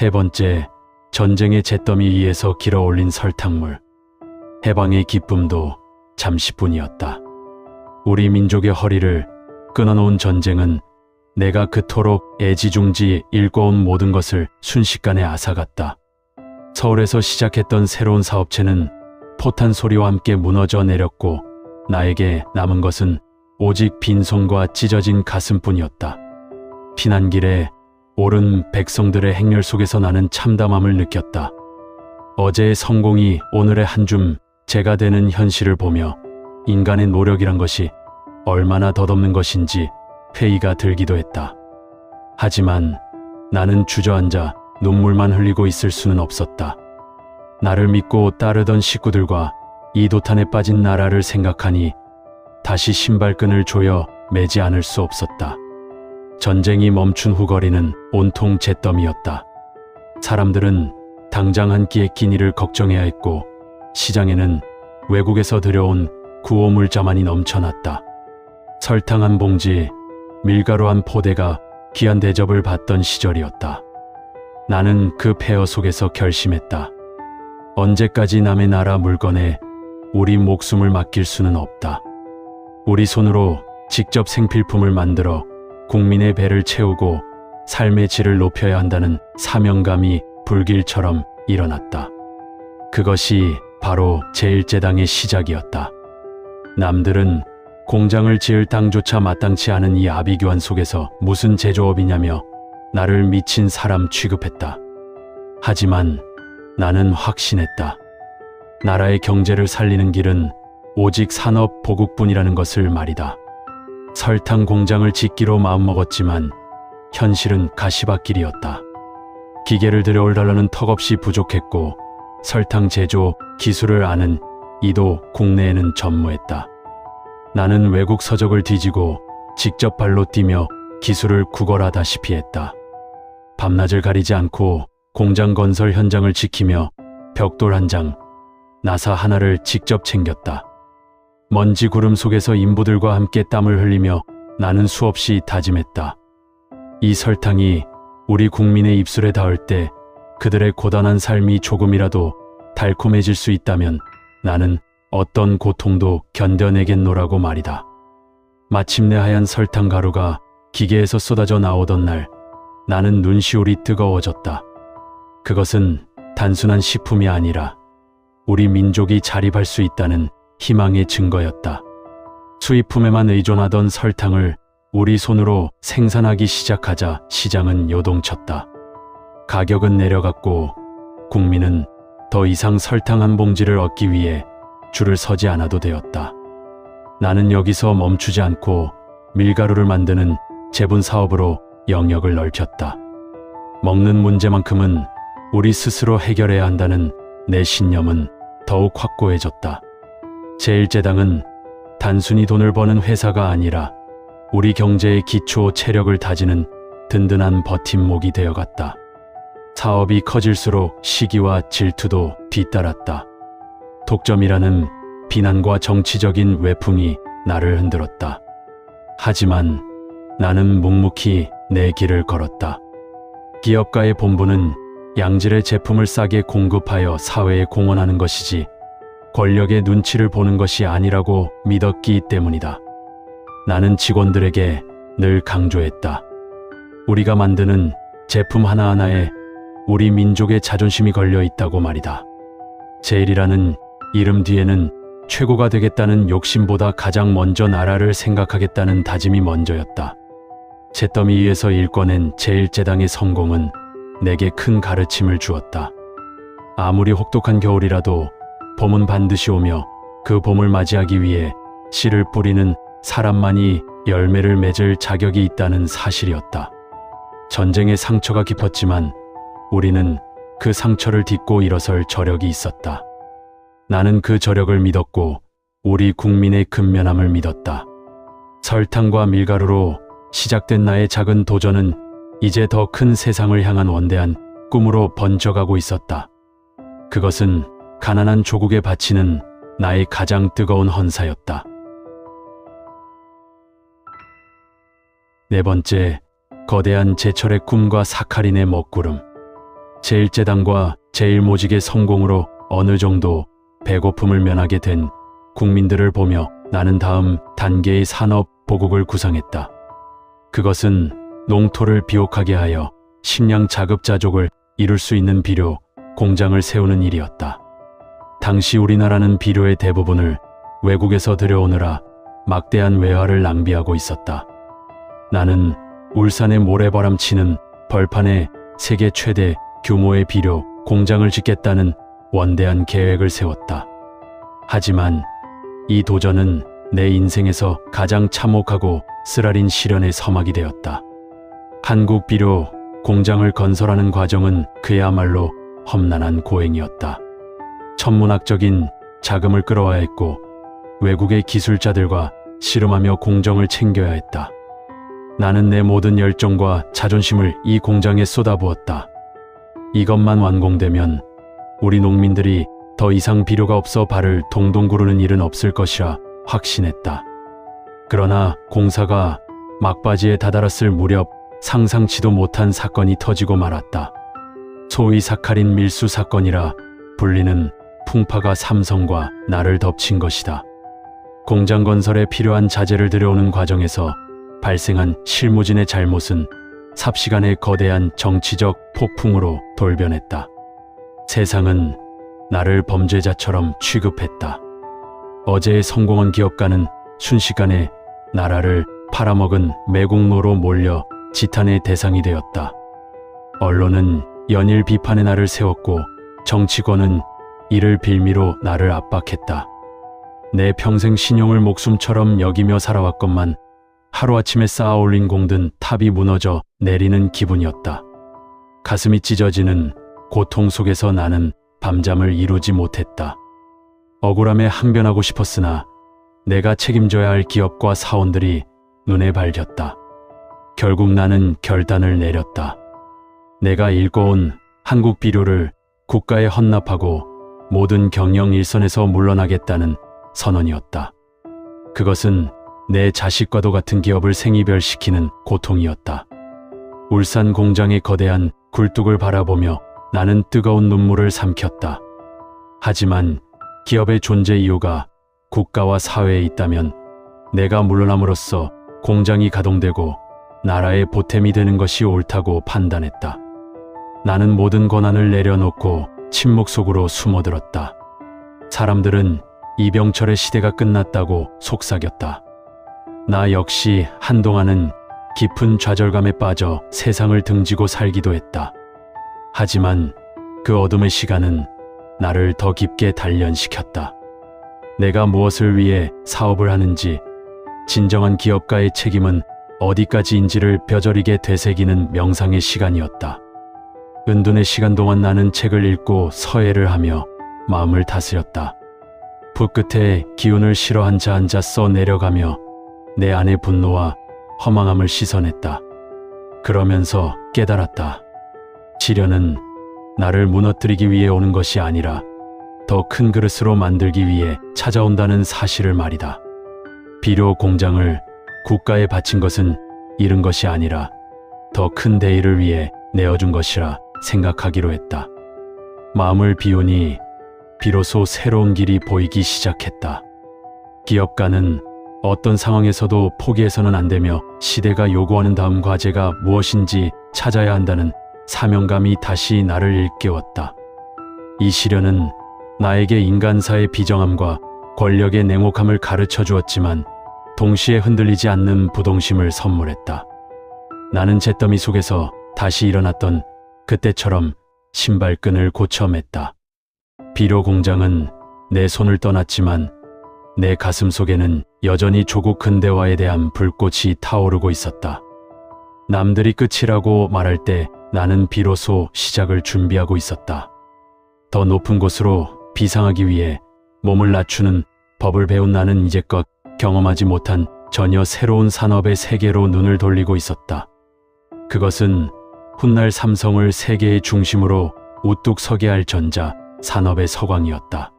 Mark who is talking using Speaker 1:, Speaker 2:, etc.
Speaker 1: 세 번째, 전쟁의 잿더미 위에서 길어올린 설탕물. 해방의 기쁨도 잠시뿐이었다. 우리 민족의 허리를 끊어놓은 전쟁은 내가 그토록 애지중지 읽어온 모든 것을 순식간에 앗아갔다. 서울에서 시작했던 새로운 사업체는 포탄 소리와 함께 무너져 내렸고 나에게 남은 것은 오직 빈손과 찢어진 가슴뿐이었다. 피난길에 옳은 백성들의 행렬 속에서 나는 참담함을 느꼈다. 어제의 성공이 오늘의 한줌 재가 되는 현실을 보며 인간의 노력이란 것이 얼마나 덧없는 것인지 회의가 들기도 했다. 하지만 나는 주저앉아 눈물만 흘리고 있을 수는 없었다. 나를 믿고 따르던 식구들과 이 도탄에 빠진 나라를 생각하니 다시 신발끈을 조여 매지 않을 수 없었다. 전쟁이 멈춘 후 거리는 온통 잿더미였다. 사람들은 당장 한 끼의 끼니를 걱정해야 했고 시장에는 외국에서 들여온 구호물자만이 넘쳐났다. 설탕 한 봉지, 밀가루 한 포대가 귀한 대접을 받던 시절이었다. 나는 그 폐허 속에서 결심했다. 언제까지 남의 나라 물건에 우리 목숨을 맡길 수는 없다. 우리 손으로 직접 생필품을 만들어 국민의 배를 채우고 삶의 질을 높여야 한다는 사명감이 불길처럼 일어났다. 그것이 바로 제1제당의 시작이었다. 남들은 공장을 지을 땅조차 마땅치 않은 이 아비규환 속에서 무슨 제조업이냐며 나를 미친 사람 취급했다. 하지만 나는 확신했다. 나라의 경제를 살리는 길은 오직 산업 보국뿐이라는 것을 말이다. 설탕 공장을 짓기로 마음먹었지만 현실은 가시밭길이었다. 기계를 들여올달라는 턱없이 부족했고 설탕 제조 기술을 아는 이도 국내에는 전무했다. 나는 외국 서적을 뒤지고 직접 발로 뛰며 기술을 구걸하다시피 했다. 밤낮을 가리지 않고 공장 건설 현장을 지키며 벽돌 한 장, 나사 하나를 직접 챙겼다. 먼지 구름 속에서 인부들과 함께 땀을 흘리며 나는 수없이 다짐했다. 이 설탕이 우리 국민의 입술에 닿을 때 그들의 고단한 삶이 조금이라도 달콤해질 수 있다면 나는 어떤 고통도 견뎌내겠노라고 말이다. 마침내 하얀 설탕 가루가 기계에서 쏟아져 나오던 날 나는 눈시울이 뜨거워졌다. 그것은 단순한 식품이 아니라 우리 민족이 자립할 수 있다는 희망의 증거였다. 수입품에만 의존하던 설탕을 우리 손으로 생산하기 시작하자 시장은 요동쳤다. 가격은 내려갔고 국민은 더 이상 설탕 한 봉지를 얻기 위해 줄을 서지 않아도 되었다. 나는 여기서 멈추지 않고 밀가루를 만드는 재분 사업으로 영역을 넓혔다. 먹는 문제만큼은 우리 스스로 해결해야 한다는 내 신념은 더욱 확고해졌다. 제1제당은 단순히 돈을 버는 회사가 아니라 우리 경제의 기초 체력을 다지는 든든한 버팀목이 되어갔다. 사업이 커질수록 시기와 질투도 뒤따랐다. 독점이라는 비난과 정치적인 외풍이 나를 흔들었다. 하지만 나는 묵묵히 내 길을 걸었다. 기업가의 본부는 양질의 제품을 싸게 공급하여 사회에 공헌하는 것이지 권력의 눈치를 보는 것이 아니라고 믿었기 때문이다. 나는 직원들에게 늘 강조했다. 우리가 만드는 제품 하나하나에 우리 민족의 자존심이 걸려 있다고 말이다. 제일이라는 이름 뒤에는 최고가 되겠다는 욕심보다 가장 먼저 나라를 생각하겠다는 다짐이 먼저였다. 잿더미 위에서 일궈낸 제1제당의 성공은 내게 큰 가르침을 주었다. 아무리 혹독한 겨울이라도 봄은 반드시 오며 그 봄을 맞이하기 위해 씨를 뿌리는 사람만이 열매를 맺을 자격이 있다는 사실이었다. 전쟁의 상처가 깊었지만 우리는 그 상처를 딛고 일어설 저력이 있었다. 나는 그 저력을 믿었고 우리 국민의 근면함을 믿었다. 설탕과 밀가루로 시작된 나의 작은 도전은 이제 더 큰 세상을 향한 원대한 꿈으로 번져가고 있었다. 그것은 가난한 조국에 바치는 나의 가장 뜨거운 헌사였다. 네 번째, 거대한 제철의 꿈과 사카린의 먹구름. 제1재단과 제1모직의 성공으로 어느 정도 배고픔을 면하게 된 국민들을 보며 나는 다음 단계의 산업 보국을 구상했다. 그것은 농토를 비옥하게 하여 식량 자급자족을 이룰 수 있는 비료 공장을 세우는 일이었다. 당시 우리나라는 비료의 대부분을 외국에서 들여오느라 막대한 외화를 낭비하고 있었다. 나는 울산의 모래바람 치는 벌판에 세계 최대 규모의 비료 공장을 짓겠다는 원대한 계획을 세웠다. 하지만 이 도전은 내 인생에서 가장 참혹하고 쓰라린 시련의 서막이 되었다. 한국 비료 공장을 건설하는 과정은 그야말로 험난한 고행이었다. 천문학적인 자금을 끌어와야 했고 외국의 기술자들과 씨름하며 공정을 챙겨야 했다. 나는 내 모든 열정과 자존심을 이 공장에 쏟아부었다. 이것만 완공되면 우리 농민들이 더 이상 비료가 없어 발을 동동 구르는 일은 없을 것이라 확신했다. 그러나 공사가 막바지에 다다랐을 무렵 상상치도 못한 사건이 터지고 말았다. 소위 사카린 밀수 사건이라 불리는 풍파가 삼성과 나를 덮친 것이다. 공장 건설에 필요한 자재를 들여오는 과정에서 발생한 실무진의 잘못은 삽시간의 거대한 정치적 폭풍으로 돌변했다. 세상은 나를 범죄자처럼 취급했다. 어제의 성공한 기업가는 순식간에 나라를 팔아먹은 매국노로 몰려 지탄의 대상이 되었다. 언론은 연일 비판의 날을 세웠고 정치권은 이를 빌미로 나를 압박했다. 내 평생 신용을 목숨처럼 여기며 살아왔건만 하루아침에 쌓아 올린 공든 탑이 무너져 내리는 기분이었다. 가슴이 찢어지는 고통 속에서 나는 밤잠을 이루지 못했다. 억울함에 항변하고 싶었으나 내가 책임져야 할 기업과 사원들이 눈에 밝혔다. 결국 나는 결단을 내렸다. 내가 읽어온 한국 비료를 국가에 헌납하고 모든 경영 일선에서 물러나겠다는 선언이었다. 그것은 내 자식과도 같은 기업을 생이별시키는 고통이었다. 울산 공장의 거대한 굴뚝을 바라보며 나는 뜨거운 눈물을 삼켰다. 하지만 기업의 존재 이유가 국가와 사회에 있다면 내가 물러남으로써 공장이 가동되고 나라의 보탬이 되는 것이 옳다고 판단했다. 나는 모든 권한을 내려놓고 침묵 속으로 숨어들었다. 사람들은 이병철의 시대가 끝났다고 속삭였다. 나 역시 한동안은 깊은 좌절감에 빠져 세상을 등지고 살기도 했다. 하지만 그 어둠의 시간은 나를 더 깊게 단련시켰다. 내가 무엇을 위해 사업을 하는지, 진정한 기업가의 책임은 어디까지인지를 뼈저리게 되새기는 명상의 시간이었다. 은둔의 시간 동안 나는 책을 읽고 서예를 하며 마음을 다스렸다. 붓끝에 기운을 실어 앉아 앉아 써 내려가며 내 안의 분노와 허망함을 씻어냈다. 그러면서 깨달았다. 지련은 나를 무너뜨리기 위해 오는 것이 아니라 더 큰 그릇으로 만들기 위해 찾아온다는 사실을 말이다. 비료 공장을 국가에 바친 것은 잃은 것이 아니라 더 큰 대의를 위해 내어준 것이라 생각하기로 했다. 마음을 비우니 비로소 새로운 길이 보이기 시작했다. 기업가는 어떤 상황에서도 포기해서는 안 되며 시대가 요구하는 다음 과제가 무엇인지 찾아야 한다는 사명감이 다시 나를 일깨웠다. 이 시련은 나에게 인간사의 비정함과 권력의 냉혹함을 가르쳐 주었지만 동시에 흔들리지 않는 부동심을 선물했다. 나는 잿더미 속에서 다시 일어났던 그때처럼 신발끈을 고쳐 맸다. 비료 공장은 내 손을 떠났지만 내 가슴 속에는 여전히 조국 근대화에 대한 불꽃이 타오르고 있었다. 남들이 끝이라고 말할 때 나는 비로소 시작을 준비하고 있었다. 더 높은 곳으로 비상하기 위해 몸을 낮추는 법을 배운 나는 이제껏 경험하지 못한 전혀 새로운 산업의 세계로 눈을 돌리고 있었다. 그것은 훗날 삼성을 세계의 중심으로 우뚝 서게 할 전자 산업의 서광이었다.